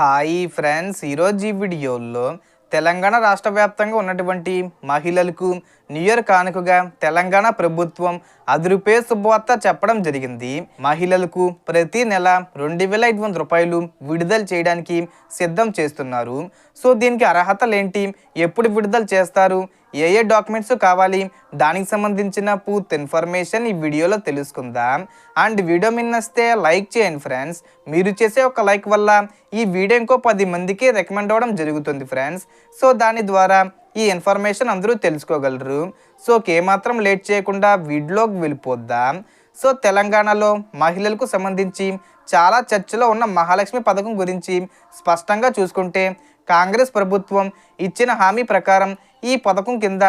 Hi friends. ఈరోజు ఈ వీడియోలో తెలంగాణ రాష్ట్ర వ్యాప్తంగా ఉన్నటువంటి మహిళలకు న్యూ ఇయర్ కానుకగా తెలంగాణ ప్రభుత్వం అదురుపే శుభవార్త చెప్పడం జరిగింది. మహిళలకు ప్రతి నెల రెండు వేల ఐదు వందల రూపాయలు విడుదల చేయడానికి సిద్ధం చేస్తున్నారు. సో దీనికి అర్హతలు ఏంటి? ఎప్పుడు విడుదల చేస్తారు? ఏ ఏ డాక్యుమెంట్స్ కావాలి? దానికి సంబంధించిన పూర్తి ఇన్ఫర్మేషన్ ఈ వీడియోలో తెలుసుకుందాం. అండ్ వీడియో మిన్నస్తే లైక్ చేయండి ఫ్రెండ్స్. మీరు చేసే ఒక లైక్ వల్ల ఈ వీడియో ఇంకో పది మందికి రికమెండ్ అవ్వడం జరుగుతుంది ఫ్రెండ్స్. సో దాని ద్వారా ఈ ఇన్ఫర్మేషన్ అందరూ తెలుసుకోగలరు. సో ఏమాత్రం లేట్ చేయకుండా వీడియోకి వెళ్ళిపోద్దాం. సో తెలంగాణలో మహిళలకు సంబంధించి చాలా చర్చలో ఉన్న మహాలక్ష్మి పథకం గురించి స్పష్టంగా చూసుకుంటే కాంగ్రెస్ ప్రభుత్వం ఇచ్చిన హామీ ప్రకారం ఈ పథకం కింద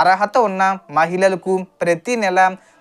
అర్హత ఉన్న మహిళలకు ప్రతి నెల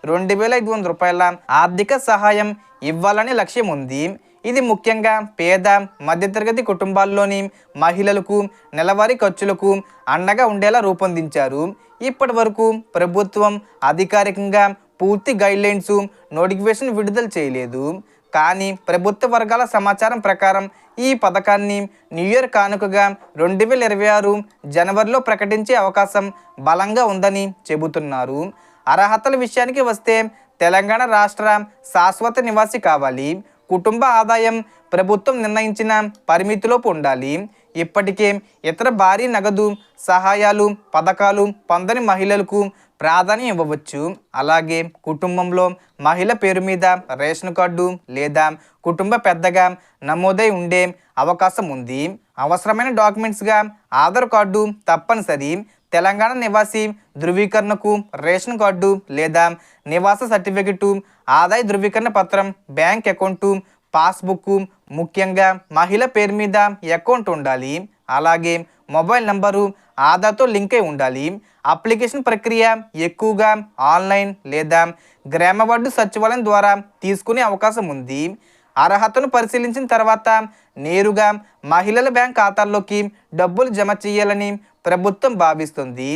రెండు వేల ఐదు వందల రూపాయల ఆర్థిక సహాయం ఇవ్వాలని లక్ష్యం ఉంది. ఇది ముఖ్యంగా పేద మధ్యతరగతి కుటుంబాల్లోని మహిళలకు నెలవారీ ఖర్చులకు అండగా ఉండేలా రూపొందించారు. ఇప్పటి వరకు ప్రభుత్వం అధికారికంగా పూర్తి గైడ్లైన్స్ నోటిఫికేషన్ విడుదల చేయలేదు. కానీ ప్రభుత్వ వర్గాల సమాచారం ప్రకారం ఈ పథకాన్ని న్యూ ఇయర్ కానుకగా రెండు వేల ఇరవై ఆరు జనవరిలో ప్రకటించే అవకాశం బలంగా ఉందని చెబుతున్నారు. అర్హతల విషయానికి వస్తే తెలంగాణ రాష్ట్ర శాశ్వత నివాసి కావాలి. కుటుంబ ఆదాయం ప్రభుత్వం నిర్ణయించిన పరిమితిలోపు ఉండాలి. ఇప్పటికే ఇతర భారీ నగదు సహాయాలు పథకాలు పొందని మహిళలకు ప్రాధాన్యం ఇవ్వవచ్చు. అలాగే కుటుంబంలో మహిళ పేరు మీద రేషన్ కార్డు లేదా కుటుంబ పెద్దగా నమోదై ఉండే అవకాశం ఉంది. అవసరమైన డాక్యుమెంట్స్గా ఆధార్ కార్డు తప్పనిసరి. తెలంగాణ నివాసి ధృవీకరణకు రేషన్ కార్డు లేదా నివాస సర్టిఫికెటు ఆదాయ ధృవీకరణ పత్రం బ్యాంక్ అకౌంటు పాస్బుక్ ముఖ్యంగా మహిళ పేరు మీద అకౌంట్ ఉండాలి. అలాగే మొబైల్ నంబరు ఆధార్తో లింక్ అయి ఉండాలి. అప్లికేషన్ ప్రక్రియ ఎక్కువగా ఆన్లైన్ లేదా గ్రామ వార్డు సచివాలయం ద్వారా తీసుకునే అవకాశం ఉంది. అర్హతను పరిశీలించిన తర్వాత నేరుగా మహిళల బ్యాంక్ ఖాతాల్లోకి డబ్బులు జమ చేయాలని ప్రభుత్వం భావిస్తుంది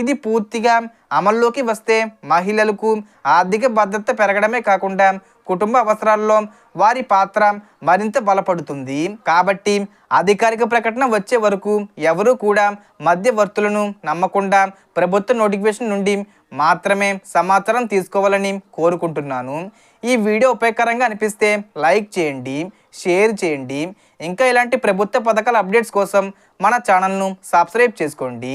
ఇది పూర్తిగా అమల్లోకి వస్తే మహిళలకు ఆర్థిక భద్రత పెరగడమే కాకుండా కుటుంబ అవసరాల్లో వారి పాత్ర మరింత బలపడుతుంది. కాబట్టి అధికారిక ప్రకటన వచ్చే వరకు ఎవరూ కూడా మధ్యవర్తులను నమ్మకుండా ప్రభుత్వ నోటిఫికేషన్ నుండి మాత్రమే సమాచారం తీసుకోవాలని కోరుకుంటున్నాను. ఈ వీడియో ఉపయోగకరంగా అనిపిస్తే లైక్ చేయండి షేర్ చేయండి. ఇంకా ఇలాంటి ప్రభుత్వ పథకాల అప్డేట్స్ కోసం మన ఛానల్ను సబ్స్క్రైబ్ చేసుకోండి.